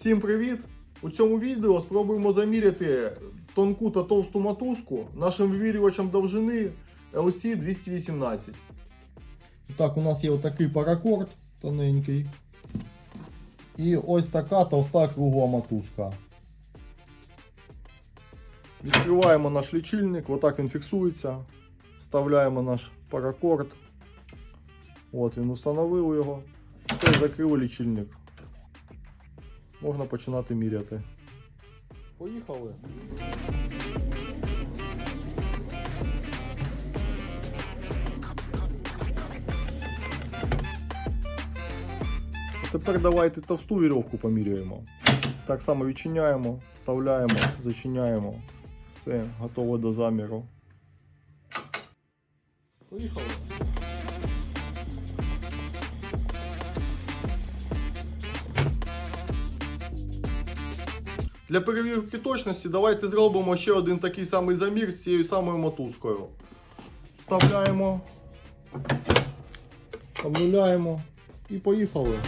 Всім привіт! У цьому відео спробуємо заміряти тонку та товсту мотузку нашим вимірювачем довжини LC 218. Так, у нас є отакий паракорд тоненький. І ось така товста кругла мотузка. Відкриваємо наш лічильник, отак він фіксується. Вставляємо наш паракорд. От він установив його. Все, закрили лічильник. Можна починати міряти. Поїхали. Тепер давайте товсту вірьовку поміряємо. Так само відчиняємо, вставляємо, зачиняємо. Все, готово до заміру. Поїхали. Для перевірки точності давайте зробимо ще один такий самий замір з цією самою мотузкою. Вставляємо, обнуляємо і поїхали.